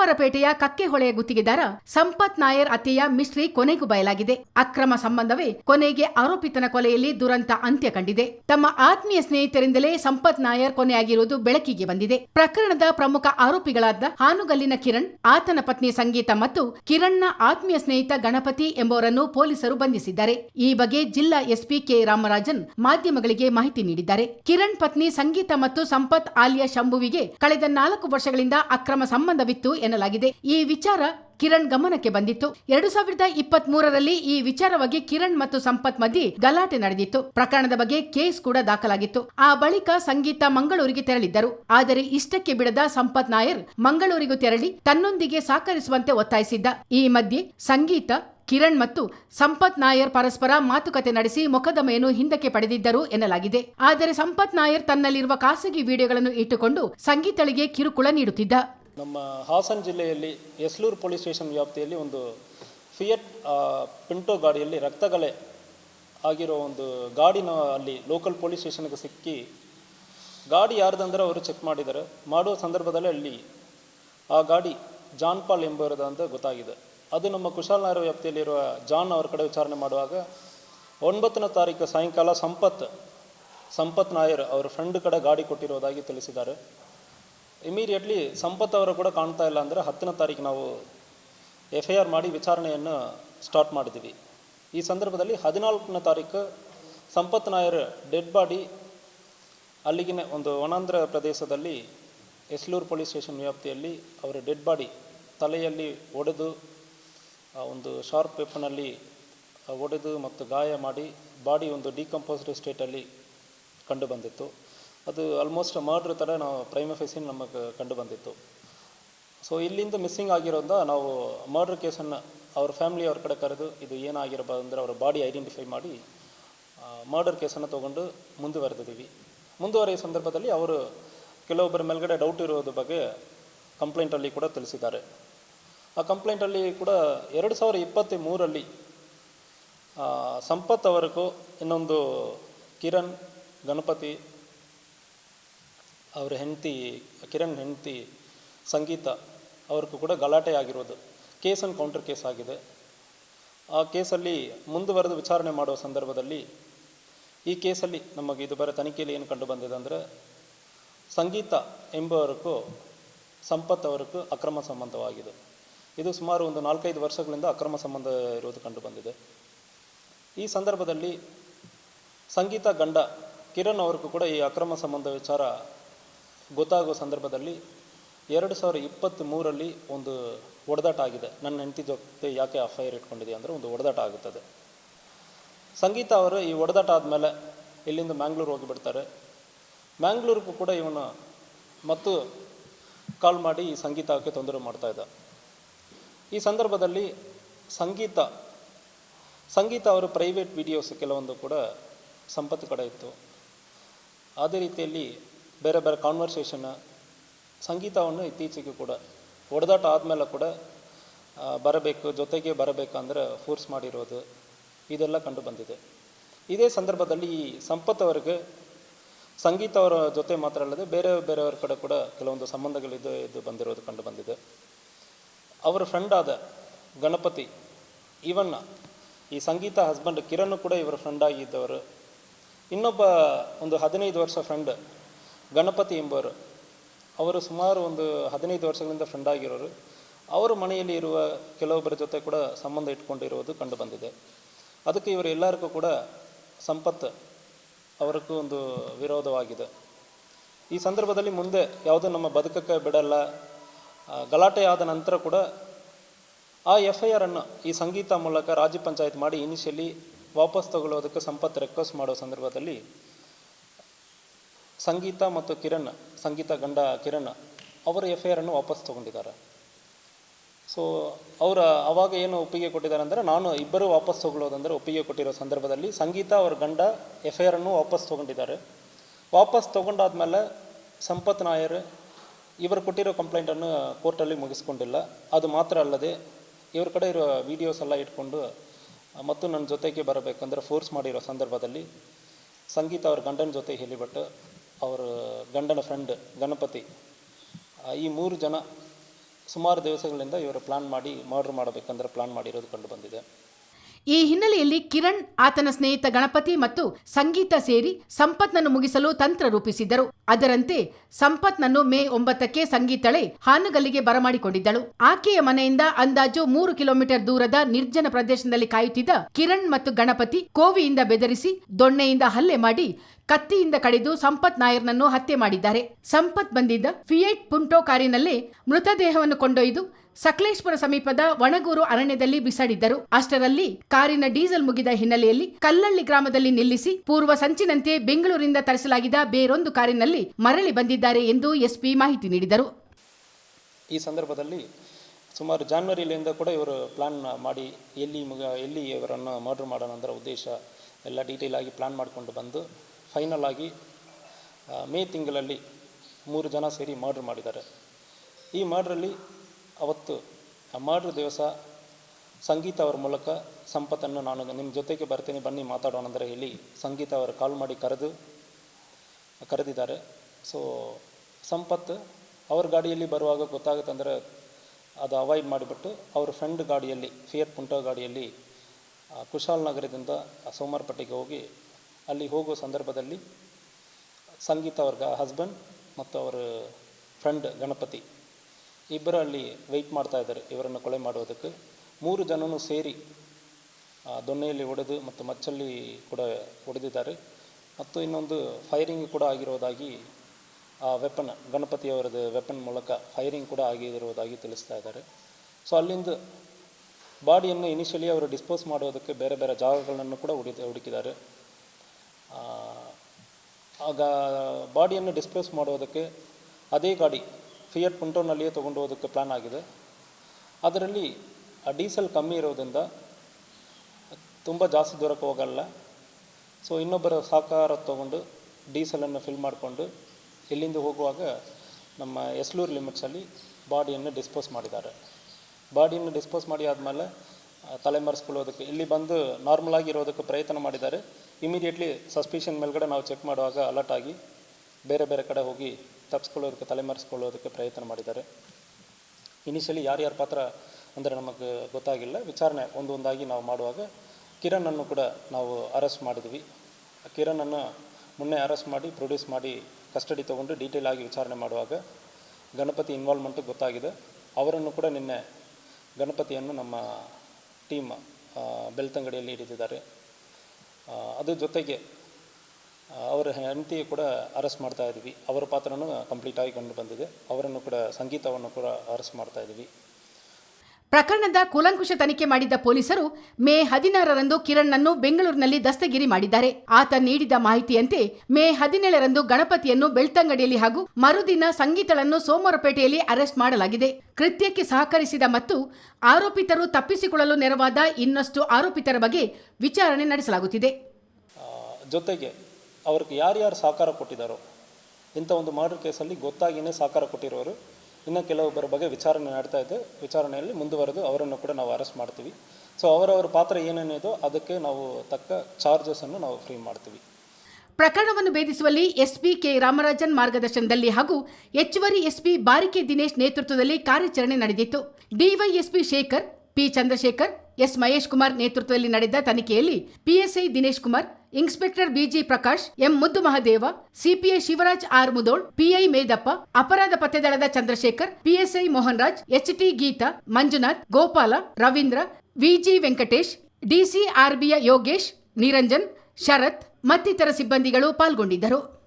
ಸೋಮವಾರಪೇಟೆಯ ಕಕ್ಕೆಹೊಳೆಯ ಗುತ್ತಿಗೆದಾರ ಸಂಪತ್ ನಾಯರ್ ಅತ್ತೆಯ ಮಿಸ್ಟ್ರಿ ಕೊನೆಗೂ ಬಯಲಾಗಿದೆ. ಅಕ್ರಮ ಸಂಬಂಧವೇ ಕೊನೆಗೆ ಆರೋಪಿತನ ಕೊಲೆಯಲ್ಲಿ ದುರಂತ ಅಂತ್ಯ ಕಂಡಿದೆ. ತಮ್ಮ ಆತ್ಮೀಯ ಸ್ನೇಹಿತರಿಂದಲೇ ಸಂಪತ್ ನಾಯರ್ ಕೊನೆಯಾಗಿರುವುದು ಬೆಳಕಿಗೆ ಬಂದಿದೆ. ಪ್ರಕರಣದ ಪ್ರಮುಖ ಆರೋಪಿಗಳಾದ ಹಾನುಗಲ್ಲಿನ ಕಿರಣ್, ಆತನ ಪತ್ನಿ ಸಂಗೀತ ಮತ್ತು ಕಿರಣ್ನ ಆತ್ಮೀಯ ಸ್ನೇಹಿತ ಗಣಪತಿ ಎಂಬುವರನ್ನು ಪೊಲೀಸರು ಬಂಧಿಸಿದ್ದಾರೆ. ಈ ಬಗ್ಗೆ ಜಿಲ್ಲಾ ಎಸ್ಪಿ ಕೆ ರಾಮರಾಜನ್ ಮಾಧ್ಯಮಗಳಿಗೆ ಮಾಹಿತಿ ನೀಡಿದ್ದಾರೆ. ಕಿರಣ್ ಪತ್ನಿ ಸಂಗೀತ ಮತ್ತು ಸಂಪತ್ ಆಲಿಯಾ ಶಂಭುವಿಗೆ ಕಳೆದ ನಾಲ್ಕು ವರ್ಷಗಳಿಂದ ಅಕ್ರಮ ಸಂಬಂಧವಿತ್ತು ಎನ್ನಲಾಗಿದೆ. ಈ ವಿಚಾರ ಕಿರಣ್ ಗಮನಕ್ಕೆ ಬಂದಿತ್ತು. ಎರಡು ಸಾವಿರದ ಇಪ್ಪತ್ತ್ ಮೂರರಲ್ಲಿ ಈ ವಿಚಾರವಾಗಿ ಕಿರಣ್ ಮತ್ತು ಸಂಪತ್ ಮಧ್ಯೆ ಗಲಾಟೆ ನಡೆದಿತ್ತು. ಪ್ರಕರಣದ ಬಗ್ಗೆ ಕೇಸ್ ಕೂಡ ದಾಖಲಾಗಿತ್ತು. ಆ ಬಳಿಕ ಸಂಗೀತ ಮಂಗಳೂರಿಗೆ ತೆರಳಿದ್ದರು. ಆದರೆ ಇಷ್ಟಕ್ಕೆ ಬಿಡದ ಸಂಪತ್ ನಾಯರ್ ಮಂಗಳೂರಿಗೂ ತೆರಳಿ ತನ್ನೊಂದಿಗೆ ಸಹಕರಿಸುವಂತೆ ಒತ್ತಾಯಿಸಿದ್ದ. ಈ ಮಧ್ಯೆ ಸಂಗೀತ, ಕಿರಣ್ ಮತ್ತು ಸಂಪತ್ ನಾಯರ್ ಪರಸ್ಪರ ಮಾತುಕತೆ ನಡೆಸಿ ಮೊಕದ್ದಮೆಯನ್ನು ಹಿಂದಕ್ಕೆ ಪಡೆದಿದ್ದರು ಎನ್ನಲಾಗಿದೆ. ಆದರೆ ಸಂಪತ್ ನಾಯರ್ ತನ್ನಲ್ಲಿರುವ ಖಾಸಗಿ ವಿಡಿಯೋಗಳನ್ನು ಇಟ್ಟುಕೊಂಡು ಸಂಗೀತಳಿಗೆ ಕಿರುಕುಳ ನೀಡುತ್ತಿದ್ದ. ನಮ್ಮ ಹಾಸನ ಜಿಲ್ಲೆಯಲ್ಲಿ ಎಸ್ಲೂರು ಪೊಲೀಸ್ ಸ್ಟೇಷನ್ ವ್ಯಾಪ್ತಿಯಲ್ಲಿ ಒಂದು ಫಿಯಟ್ ಪಿಂಟೋ ಗಾಡಿಯಲ್ಲಿ ರಕ್ತಗಳೆ ಆಗಿರೋ ಒಂದು ಗಾಡಿನ ಅಲ್ಲಿ ಲೋಕಲ್ ಪೊಲೀಸ್ ಸ್ಟೇಷನ್ಗೆ ಸಿಕ್ಕಿ ಗಾಡಿ ಯಾರ್ದಂದ್ರೆ ಅವರು ಚೆಕ್ ಮಾಡಿದ್ದಾರೆ. ಮಾಡುವ ಸಂದರ್ಭದಲ್ಲಿ ಅಲ್ಲಿ ಆ ಗಾಡಿ ಜಾನ್ ಪಾಲ್ ಎಂಬುವರದ ಅಂತ ಗೊತ್ತಾಗಿದೆ. ಅದು ನಮ್ಮ ಕುಶಾಲನಗರ ವ್ಯಾಪ್ತಿಯಲ್ಲಿರುವ ಜಾನ್ ಅವರ ಕಡೆ ವಿಚಾರಣೆ ಮಾಡುವಾಗ ಒಂಬತ್ತನೇ ತಾರೀಕು ಸಾಯಂಕಾಲ ಸಂಪತ್ ಸಂಪತ್ ನಾಯರ್ ಅವರ ಫ್ರೆಂಡ್ ಕಡೆ ಗಾಡಿ ಕೊಟ್ಟಿರೋದಾಗಿ ತಿಳಿಸಿದ್ದಾರೆ. ಇಮಿಡಿಯೇಟ್ಲಿ ಸಂಪತ್ ಅವರು ಕೂಡ ಕಾಣ್ತಾ ಇಲ್ಲ ಅಂದರೆ ಹತ್ತನೇ ತಾರೀಕು ನಾವು ಎಫ್ ಐ ಆರ್ ಮಾಡಿ ವಿಚಾರಣೆಯನ್ನು ಸ್ಟಾರ್ಟ್ ಮಾಡಿದ್ದೀವಿ. ಈ ಸಂದರ್ಭದಲ್ಲಿ ಹದಿನಾಲ್ಕನೇ ತಾರೀಕು ಸಂಪತ್ ನಾಯರ್ ಡೆಡ್ ಬಾಡಿ ಅಲ್ಲಿಗಿನ ಒಂದು ವನಾಂಧ್ರ ಪ್ರದೇಶದಲ್ಲಿ ಎಸ್ಲೂರು ಪೊಲೀಸ್ ಸ್ಟೇಷನ್ ವ್ಯಾಪ್ತಿಯಲ್ಲಿ ಅವರ ಡೆಡ್ ಬಾಡಿ ತಲೆಯಲ್ಲಿ ಒಡೆದು ಒಂದು ಶಾರ್ಪ್ ವೆಪನಲ್ಲಿ ಒಡೆದು ಮತ್ತು ಗಾಯ ಮಾಡಿ ಬಾಡಿ ಒಂದು ಡಿಕಂಪೋಸ್ಡ್ ಸ್ಟೇಟಲ್ಲಿ ಕಂಡು ಬಂದಿತ್ತು. ಅದು ಆಲ್ಮೋಸ್ಟ್ ಮರ್ಡ್ರ್ ಥರ ನಾವು ಪ್ರೈಮ ಫೇಸಿನ ನಮಗೆ ಕಂಡು ಬಂದಿತ್ತು. ಸೊ ಇಲ್ಲಿಂದ ಮಿಸ್ಸಿಂಗ್ ಆಗಿರೋದ ನಾವು ಮರ್ಡ್ರ್ ಕೇಸನ್ನು ಅವ್ರ ಫ್ಯಾಮಿಲಿ ಅವ್ರ ಕಡೆ ಕರೆದು ಇದು ಏನಾಗಿರಬಾರ್ದು ಅಂದರೆ ಅವರ ಬಾಡಿ ಐಡೆಂಟಿಫೈ ಮಾಡಿ ಮರ್ಡರ್ ಕೇಸನ್ನು ತೊಗೊಂಡು ಮುಂದುವರೆದಿದ್ದೀವಿ. ಮುಂದುವರೆಯ ಸಂದರ್ಭದಲ್ಲಿ ಅವರು ಕೆಲವೊಬ್ಬರ ಮೇಲ್ಗಡೆ ಡೌಟ್ ಇರೋದ್ರ ಬಗ್ಗೆ ಕಂಪ್ಲೇಂಟಲ್ಲಿ ಕೂಡ ತಿಳಿಸಿದ್ದಾರೆ. ಆ ಕಂಪ್ಲೇಂಟಲ್ಲಿ ಕೂಡ ಎರಡು ಸಾವಿರ ಇಪ್ಪತ್ತ ಮೂರಲ್ಲಿ ಸಂಪತ್ ಅವರಿಗೂ ಇನ್ನೊಂದು ಕಿರಣ್, ಗಣಪತಿ ಅವರ ಹೆಂಡತಿ, ಕಿರಣ್ ಹೆಂಡತಿ, ಸಂಗೀತ ಅವ್ರಿಗೂ ಕೂಡ ಗಲಾಟೆ ಆಗಿರೋದು. ಕೇಸ್ ಅನ್ ಕೌಂಟರ್ ಕೇಸ್ ಆಗಿದೆ. ಆ ಕೇಸಲ್ಲಿ ಮುಂದುವರೆದು ವಿಚಾರಣೆ ಮಾಡುವ ಸಂದರ್ಭದಲ್ಲಿ ಈ ಕೇಸಲ್ಲಿ ನಮಗೆ ಇದು ಬರೋ ತನಿಖೆಯಲ್ಲಿ ಏನು ಕಂಡು ಬಂದಿದೆ ಅಂದರೆ ಸಂಗೀತ ಎಂಬುವರಿಗೂ ಸಂಪತ್ ಅವರಿಗೂ ಅಕ್ರಮ ಸಂಬಂಧವಾಗಿದೆ. ಇದು ಸುಮಾರು ಒಂದು ನಾಲ್ಕೈದು ವರ್ಷಗಳಿಂದ ಅಕ್ರಮ ಸಂಬಂಧ ಇರುವುದು ಕಂಡು ಬಂದಿದೆ ಈ ಸಂದರ್ಭದಲ್ಲಿ ಸಂಗೀತ ಗಂಡ ಕಿರಣ್ ಅವ್ರಿಗೂ ಕೂಡ ಈ ಅಕ್ರಮ ಸಂಬಂಧ ವಿಚಾರ ಗೊತ್ತಾಗುವ ಸಂದರ್ಭದಲ್ಲಿ ಎರಡು ಸಾವಿರ ಇಪ್ಪತ್ತ್ ಮೂರಲ್ಲಿ ಒಂದು ಒಡೆದಾಟ ಆಗಿದೆ. ನನ್ನ ಹೆಂಡತಿ ಜೊತೆ ಯಾಕೆ ಅಫೈರ್ ಇಟ್ಕೊಂಡಿದೆ ಅಂದರೆ ಒಂದು ಒಡೆದಾಟ ಆಗುತ್ತದೆ. ಸಂಗೀತ ಅವರು ಈ ಒಡೆದಾಟ ಆದಮೇಲೆ ಇಲ್ಲಿಂದ ಮ್ಯಾಂಗ್ಳೂರು ಹೋಗಿಬಿಡ್ತಾರೆ. ಮ್ಯಾಂಗ್ಳೂರಿಗೂ ಕೂಡ ಇವನು ಮತ್ತು ಕಾಲ್ ಮಾಡಿ ಈ ಸಂಗೀತಕ್ಕೆ ತೊಂದರೆ ಮಾಡ್ತಾ ಇದ್ದ. ಈ ಸಂದರ್ಭದಲ್ಲಿ ಸಂಗೀತ ಸಂಗೀತ ಅವರು ಪ್ರೈವೇಟ್ ವಿಡಿಯೋಸ್ ಕೆಲವೊಂದು ಕೂಡ ಸಂಪತ್ತು ಕಡೆ ಇತ್ತು. ಅದೇ ರೀತಿಯಲ್ಲಿ ಬೇರೆ ಬೇರೆ ಕಾನ್ವರ್ಸೇಷನ್ ಸಂಗೀತವನ್ನು ಇತ್ತೀಚೆಗೆ ಕೂಡ ಹೊಡೆದಾಟ ಆದಮೇಲೆ ಕೂಡ ಬರಬೇಕು, ಜೊತೆಗೆ ಬರಬೇಕಂದ್ರೆ ಫೋರ್ಸ್ ಮಾಡಿರೋದು, ಇದೆಲ್ಲ ಕಂಡು ಬಂದಿದೆ. ಇದೇ ಸಂದರ್ಭದಲ್ಲಿ ಈ ಸಂಪತ್ ಅವರಿಗೆ ಸಂಗೀತ ಅವರ ಜೊತೆ ಮಾತ್ರ ಅಲ್ಲದೆ ಬೇರೆ ಬೇರೆಯವ್ರ ಕಡೆ ಕೂಡ ಕೆಲವೊಂದು ಸಂಬಂಧಗಳಿದ್ದು ಇದು ಬಂದಿರೋದು ಕಂಡು ಬಂದಿದೆ. ಅವರ ಫ್ರೆಂಡ್ ಆದ ಗಣಪತಿ, ಇವನ್ನ, ಈ ಸಂಗೀತ ಹಸ್ಬೆಂಡ್ ಕಿರಣ್ ಕೂಡ ಇವರ ಫ್ರೆಂಡ್ ಆಗಿದ್ದವರು. ಇನ್ನೊಬ್ಬ ಒಂದು ಹದಿನೈದು ವರ್ಷ ಫ್ರೆಂಡ್ ಗಣಪತಿ ಎಂಬವರು. ಅವರು ಸುಮಾರು ಒಂದು ಹದಿನೈದು ವರ್ಷಗಳಿಂದ ಫ್ರೆಂಡ್ ಆಗಿರೋರು. ಅವರ ಮನೆಯಲ್ಲಿ ಇರುವ ಕೆಲವೊಬ್ಬರ ಜೊತೆ ಕೂಡ ಸಂಬಂಧ ಇಟ್ಕೊಂಡಿರುವುದು ಕಂಡು ಬಂದಿದೆ. ಅದಕ್ಕೆ ಇವರು ಎಲ್ಲರಿಗೂ ಕೂಡ ಸಂಪತ್ತು ಅವರಿಗೂ ಒಂದು ವಿರೋಧವಾಗಿದೆ. ಈ ಸಂದರ್ಭದಲ್ಲಿ ಮುಂದೆ ಯಾವುದೂ ನಮ್ಮ ಬದುಕಕ್ಕೆ ಬಿಡಲ್ಲ ಗಲಾಟೆ ಆದ ನಂತರ ಕೂಡ ಆ ಎಫ್ ಐ ಆರನ್ನು ಈ ಸಂಗೀತ ಮೂಲಕ ರಾಜ್ಯ ಪಂಚಾಯತ್ ಮಾಡಿ ಇನಿಷಿಯಲಿ ವಾಪಸ್ ತಗೊಳ್ಳೋದಕ್ಕೆ ಸಂಪತ್ತು ರಿಕ್ವೆಸ್ಟ್ ಮಾಡೋ ಸಂದರ್ಭದಲ್ಲಿ ಸಂಗೀತ ಮತ್ತು ಕಿರಣ್, ಸಂಗೀತ ಗಂಡ ಕಿರಣ್, ಅವರ ಎಫ್ ಐ ಆರನ್ನು ವಾಪಸ್ ತಗೊಂಡಿದ್ದಾರೆ. ಸೊ ಅವರ ಅವಾಗ ಏನು ಒಪ್ಪಿಗೆ ಕೊಟ್ಟಿದ್ದಾರೆ ಅಂದರೆ, ನಾನು ಇಬ್ಬರು ವಾಪಸ್ ತಗೊಳ್ಳೋದಂದರೆ ಒಪ್ಪಿಗೆ ಕೊಟ್ಟಿರೋ ಸಂದರ್ಭದಲ್ಲಿ ಸಂಗೀತ ಅವ್ರ ಗಂಡ ಎಫ್ ಐ ಆರನ್ನು ವಾಪಸ್ ತೊಗೊಂಡಿದ್ದಾರೆ. ವಾಪಸ್ ತೊಗೊಂಡಾದ್ಮೇಲೆ ಸಂಪತ್ ನಾಯರ್ ಇವರು ಕೊಟ್ಟಿರೋ ಕಂಪ್ಲೇಂಟನ್ನು ಕೋರ್ಟಲ್ಲಿ ಮುಗಿಸ್ಕೊಂಡಿಲ್ಲ. ಅದು ಮಾತ್ರ ಅಲ್ಲದೆ, ಇವ್ರ ಕಡೆ ಇರೋ ವೀಡಿಯೋಸ್ ಎಲ್ಲ ಇಟ್ಕೊಂಡು, ಮತ್ತು ನನ್ನ ಜೊತೆಗೆ ಬರಬೇಕಂದ್ರೆ ಫೋರ್ಸ್ ಮಾಡಿರೋ ಸಂದರ್ಭದಲ್ಲಿ ಸಂಗೀತ ಅವ್ರ ಗಂಡನ ಜೊತೆ ಹೇಳಿಬಿಟ್ಟು ಅವ್ರ ಗಂಡನ ಫ್ರೆಂಡ್ ಗಣಪತಿ ಈ ಮೂರು ಜನ ಸುಮಾರು ದಿವಸಗಳಿಂದ ಇವರು ಪ್ಲಾನ್ ಮಾಡಿ ಮರ್ಡರ್ ಮಾಡಬೇಕಂದ್ರೆ ಪ್ಲಾನ್ ಮಾಡಿರೋದು ಕಂಡು ಬಂದಿದೆ. ಈ ಹಿನ್ನೆಲೆಯಲ್ಲಿ ಕಿರಣ್, ಆತನ ಸ್ನೇಹಿತ ಗಣಪತಿ ಮತ್ತು ಸಂಗೀತ ಸೇರಿ ಸಂಪತ್ನನ್ನು ಮುಗಿಸಲು ತಂತ್ರ ರೂಪಿಸಿದ್ದರು. ಅದರಂತೆ ಸಂಪತ್ನನ್ನು ಮೇ ಒಂಬತ್ತಕ್ಕೆ ಸಂಗೀತಳೆ ಹಾನುಗಲ್ಲಿಗೆ ಬರಮಾಡಿಕೊಂಡಿದ್ದಳು. ಆಕೆಯ ಮನೆಯಿಂದ ಅಂದಾಜು ಮೂರು ಕಿಲೋಮೀಟರ್ ದೂರದ ನಿರ್ಜನ ಪ್ರದೇಶದಲ್ಲಿ ಕಾಯುತ್ತಿದ್ದ ಕಿರಣ್ ಮತ್ತು ಗಣಪತಿ ಕೋವಿಯಿಂದ ಬೆದರಿಸಿ ದೊಣ್ಣೆಯಿಂದ ಹಲ್ಲೆ ಮಾಡಿ ಕತ್ತಿಯಿಂದ ಕಡಿದು ಸಂಪತ್ ನಾಯರ್ನನ್ನು ಹತ್ಯೆ ಮಾಡಿದ್ದಾರೆ. ಸಂಪತ್ ಬಂದಿದ್ದ ಫಿಯೇಟ್ ಪುಂಟೋ ಕಾರಿನಲ್ಲಿ ಮೃತದೇಹವನ್ನು ಕೊಂಡೊಯ್ದು ಸಕಲೇಶ್ಪುರ ಸಮೀಪದ ವಣಗೂರು ಅರಣ್ಯದಲ್ಲಿ ಬಿಸಾಡಿದ್ದರು. ಅಷ್ಟರಲ್ಲಿ ಕಾರಿನ ಡೀಸೆಲ್ ಮುಗಿದ ಹಿನ್ನೆಲೆಯಲ್ಲಿ ಕಲ್ಲಳ್ಳಿ ಗ್ರಾಮದಲ್ಲಿ ನಿಲ್ಲಿಸಿ ಪೂರ್ವ ಸಂಚಿನಂತೆ ಬೆಂಗಳೂರಿನಿಂದ ತರಿಸಲಾಗಿದ್ದ ಬೇರೊಂದು ಕಾರಿನಲ್ಲಿ ಮರಳಿ ಬಂದಿದ್ದಾರೆ ಎಂದು ಎಸ್ಪಿ ಮಾಹಿತಿ ನೀಡಿದರು. ಈ ಸಂದರ್ಭದಲ್ಲಿ ಸುಮಾರು ಜಾನ್ವರಿಲಿಂದ ಕೂಡ ಇವರು ಪ್ಲಾನ್ ಮಾಡಿ ಎಲ್ಲಿ ಎಲ್ಲಿ ಇವರನ್ನು ಮರ್ಡರ್ ಮಾಡೋಣ ಉದ್ದೇಶ ಎಲ್ಲ ಡೀಟೇಲ್ ಆಗಿ ಪ್ಲಾನ್ ಮಾಡಿಕೊಂಡು ಬಂದು ಫೈನಲ್ ಆಗಿ ಮೇ ತಿಂಗಳಲ್ಲಿ ಮೂರು ಜನ ಸೇರಿ ಮರ್ಡ್ರ್ ಮಾಡಿದ್ದಾರೆ. ಈ ಮರ್ಡ್ರಲ್ಲಿ ಅವತ್ತು ಆ ಮರ್ಡ್ರ್ ದಿವಸ ಸಂಗೀತ ಅವರ ಮೂಲಕ ಸಂಪತ್ತನ್ನು ನಾನು ನಿಮ್ಮ ಜೊತೆಗೆ ಬರ್ತೀನಿ, ಬನ್ನಿ ಮಾತಾಡೋಣ ಅಂದರೆ ಹೇಳಿ ಸಂಗೀತ ಅವರು ಕಾಲ್ ಮಾಡಿ ಕರೆದು, ಕರೆದಿದ್ದಾರೆ. ಸೊ ಸಂಪತ್ ಅವ್ರ ಗಾಡಿಯಲ್ಲಿ ಬರುವಾಗ ಗೊತ್ತಾಗುತ್ತೆ ಅಂದರೆ ಅದು ಅವಾಯ್ಡ್ ಮಾಡಿಬಿಟ್ಟು ಅವ್ರ ಫ್ರೆಂಡ್ ಗಾಡಿಯಲ್ಲಿ ಫಿಯರ್ ಪುಂಟೋ ಗಾಡಿಯಲ್ಲಿ ಕುಶಾಲ್ ನಗರದಿಂದ ಸೋಮಾರ್ಪಟ್ಟಿಗೆ ಹೋಗಿ ಅಲ್ಲಿ ಹೋಗೋ ಸಂದರ್ಭದಲ್ಲಿ ಸಂಗೀತ ವರ್ಗ ಹಸ್ಬೆಂಡ್ ಮತ್ತು ಅವರ ಫ್ರೆಂಡ್ ಗಣಪತಿ ಇಬ್ಬರು ಅಲ್ಲಿ ವೆಯ್ಟ್ ಮಾಡ್ತಾ ಇದ್ದಾರೆ ಇವರನ್ನು ಕೊಲೆ ಮಾಡೋದಕ್ಕೆ ಮೂರು ಜನನು ಸೇರಿ ದೊಣ್ಣೆಯಲ್ಲಿ ಹೊಡೆದು ಮತ್ತು ಮಚ್ಚಲ್ಲಿ ಕೂಡ ಹೊಡೆದಿದ್ದಾರೆ. ಮತ್ತು ಇನ್ನೊಂದು ಫೈರಿಂಗ್ ಕೂಡ ಆಗಿರೋದಾಗಿ ಆ ವೆಪನ್ ಗಣಪತಿಯವರದ್ದು ವೆಪನ್ ಮೂಲಕ ಫೈರಿಂಗ್ ಕೂಡ ಆಗಿರುವುದಾಗಿ ತಿಳಿಸ್ತಾ ಇದ್ದಾರೆ. ಸೊ ಅಲ್ಲಿಂದ ಬಾಡಿಯನ್ನು ಇನಿಷಿಯಲಿ ಅವರು ಡಿಸ್ಪೋಸ್ ಮಾಡೋದಕ್ಕೆ ಬೇರೆ ಬೇರೆ ಜಾಗಗಳನ್ನು ಕೂಡ ಹುಡಿ, ಹುಡುಕಿದ್ದಾರೆ. ಆಗ ಬಾಡಿಯನ್ನು ಡಿಸ್ಪೋಸ್ ಮಾಡೋದಕ್ಕೆ ಅದೇ ಗಾಡಿ ಫಿಯಟ್ ಪುಂಟೋನಲ್ಲಿಯೇ ತೊಗೊಂಡು ಪ್ಲ್ಯಾನ್ ಆಗಿದೆ. ಅದರಲ್ಲಿ ಡೀಸೆಲ್ ಕಮ್ಮಿ ಇರೋದ್ರಿಂದ ತುಂಬ ಜಾಸ್ತಿ ದೂರಕ್ಕೆ ಹೋಗಲ್ಲ. ಸೊ ಇನ್ನೊಬ್ಬರ ಸಹಕಾರ ತೊಗೊಂಡು ಡೀಸೆಲನ್ನು ಫಿಲ್ ಮಾಡಿಕೊಂಡು ಇಲ್ಲಿಂದ ಹೋಗುವಾಗ ನಮ್ಮ ಎಸ್ಲೂರು ಲಿಮಿಟ್ಸಲ್ಲಿ ಬಾಡಿಯನ್ನು ಡಿಸ್ಪೋಸ್ ಮಾಡಿದ್ದಾರೆ. ಬಾಡಿಯನ್ನು ಡಿಸ್ಪೋಸ್ ಮಾಡಿ ಆದಮೇಲೆ ತಲೆಮರೆಸ್ಕೊಳ್ಳೋದಕ್ಕೆ ಇಲ್ಲಿ ಬಂದು ನಾರ್ಮಲ್ ಆಗಿರೋದಕ್ಕೆ ಪ್ರಯತ್ನ ಮಾಡಿದ್ದಾರೆ. ಇಮಿಡಿಯೇಟ್ಲಿ ಸಸ್ಪಿಷನ್ ಮೇಲ್ಗಡೆ ನಾವು ಚೆಕ್ ಮಾಡುವಾಗ ಅಲರ್ಟ್ ಆಗಿ ಬೇರೆ ಬೇರೆ ಕಡೆ ಹೋಗಿ ತಪ್ಪಿಸ್ಕೊಳ್ಳೋದಕ್ಕೆ ತಲೆಮರೆಸ್ಕೊಳ್ಳೋದಕ್ಕೆ ಪ್ರಯತ್ನ ಮಾಡಿದ್ದಾರೆ. ಇನಿಷಿಯಲಿ ಯಾರ್ಯಾರ ಪಾತ್ರ ಅಂದರೆ ನಮಗೆ ಗೊತ್ತಾಗಿಲ್ಲ. ವಿಚಾರಣೆ ಒಂದೊಂದಾಗಿ ನಾವು ಮಾಡುವಾಗ ಕಿರಣನ್ನು ಕೂಡ ನಾವು ಅರೆಸ್ಟ್ ಮಾಡಿದ್ವಿ. ಕಿರಣನ್ನು ಮೊನ್ನೆ ಅರೆಸ್ಟ್ ಮಾಡಿ ಪ್ರೊಡ್ಯೂಸ್ ಮಾಡಿ ಕಸ್ಟಡಿ ತೊಗೊಂಡು ಡೀಟೇಲ್ ಆಗಿ ವಿಚಾರಣೆ ಮಾಡುವಾಗ ಗಣಪತಿ ಇನ್ವಾಲ್ವ್ಮೆಂಟು ಗೊತ್ತಾಗಿದೆ. ಅವರನ್ನು ಕೂಡ ನಿನ್ನೆ ಗಣಪತಿಯನ್ನು ನಮ್ಮ ಟೀಮ್ ಬೆಳ್ತಂಗಡಿಯಲ್ಲಿ ಹಿಡಿದಿದ್ದಾರೆ. ಅದರ ಜೊತೆಗೆ ಅವರ ಹೆಂಡತಿ ಕೂಡ ಅರೆಸ್ಟ್ ಮಾಡ್ತಾ ಇದ್ದೀವಿ ಅವರ ಪಾತ್ರನೂ ಕಂಪ್ಲೀಟಾಗಿ ಕಂಡು ಬಂದಿದೆ. ಅವರನ್ನು ಕೂಡ, ಸಂಗೀತವನ್ನು ಕೂಡ ಅರೆಸ್ಟ್ ಮಾಡ್ತಾ ಇದ್ದೀವಿ ಪ್ರಕರಣದ ಕೂಲಂಕುಷ ತನಿಖೆ ಮಾಡಿದ್ದ ಪೊಲೀಸರು ಮೇ ಹದಿನಾರರಂದು ಕಿರಣ್ನನ್ನು ಬೆಂಗಳೂರಿನಲ್ಲಿ ದಸ್ತಗಿರಿ ಮಾಡಿದ್ದಾರೆ. ಆತ ನೀಡಿದ ಮಾಹಿತಿಯಂತೆ ಮೇ ಹದಿನೇಳರಂದು ಗಣಪತಿಯನ್ನು ಬೆಳ್ತಂಗಡಿಯಲ್ಲಿ ಹಾಗೂ ಮರುದಿನ ಸಂಗೀತಳನ್ನು ಸೋಮವಾರಪೇಟೆಯಲ್ಲಿ ಅರೆಸ್ಟ್ ಮಾಡಲಾಗಿದೆ. ಕೃತ್ಯಕ್ಕೆ ಸಹಕರಿಸಿದ ಮತ್ತು ಆರೋಪಿತರು ತಪ್ಪಿಸಿಕೊಳ್ಳಲು ನೆರವಾದ ಇನ್ನಷ್ಟು ಆರೋಪಿತರ ಬಗ್ಗೆ ವಿಚಾರಣೆ ನಡೆಸಲಾಗುತ್ತಿದೆ. ಜೊತೆಗೆ ಅವ್ರಿಗೆ ಯಾರ್ಯಾರು ಸಹಕಾರ ಕೊಟ್ಟಿದ್ದಾರೋ ಇಂಥ ಒಂದು ಮರ್ಡರ್ ಕೇಸಲ್ಲಿ ಗೊತ್ತಾಗಿನೇ ಸಹಕಾರ ಕೊಟ್ಟಿರೋರು ಇನ್ನು ಕೆಲವೊಬ್ಬರ ಬಗ್ಗೆ ವಿಚಾರಣೆ ನಡ್ತಾ ಇದೆ. ವಿಚಾರಣೆಯಲ್ಲಿ ಮುಂದುವರೆದು ಅವರನ್ನು ಕೂಡ ನಾವು ಅರೆಸ್ಟ್ ಮಾಡ್ತೀವಿ. ಸೊ ಅವರವರ ಪಾತ್ರ ಏನೇನಿದೋ ಅದಕ್ಕೆ ನಾವು ತಕ್ಕ ಚಾರ್ಜಸನ್ನು ನಾವು ಫ್ರೀ ಮಾಡ್ತೀವಿ. ಪ್ರಕರಣವನ್ನು ಭೇದಿಸುವಲ್ಲಿ ಎಸ್ಪಿ ಕೆ ರಾಮರಾಜನ್ ಮಾರ್ಗದರ್ಶನದಲ್ಲಿ ಹಾಗೂ ಹೆಚ್ಚುವರಿ ಎಸ್ಪಿ ಬಾರಿಕೆ ದಿನೇಶ್ ನೇತೃತ್ವದಲ್ಲಿ ಕಾರ್ಯಾಚರಣೆ ನಡೆದಿತ್ತು. DYSP Shekhar, P Chandrashekar, S Mahesh Kumar ನೇತೃತ್ವದಲ್ಲಿ ನಡೆದ ತನಿಖೆಯಲ್ಲಿ PSI Dinesh Kumar inspector BG Prakash, M Muddu Mahadeva, CPI Shivaraj R Mudhol, PI Medappa, ಅಪರಾಧ ಪತ್ತೆದಳದ Chandrashekar, PSI Mohan Raj HT Geetha, Manjunath, Gopala, Ravindra, VG Venkatesh ಡಿಸಿಆರ್ಬಿಯ Yogesh, Niranjan, Sharath ಮತ್ತಿತರ ಸಿಬ್ಬಂದಿಗಳು ಪಾಲ್ಗೊಂಡಿದ್ದರು.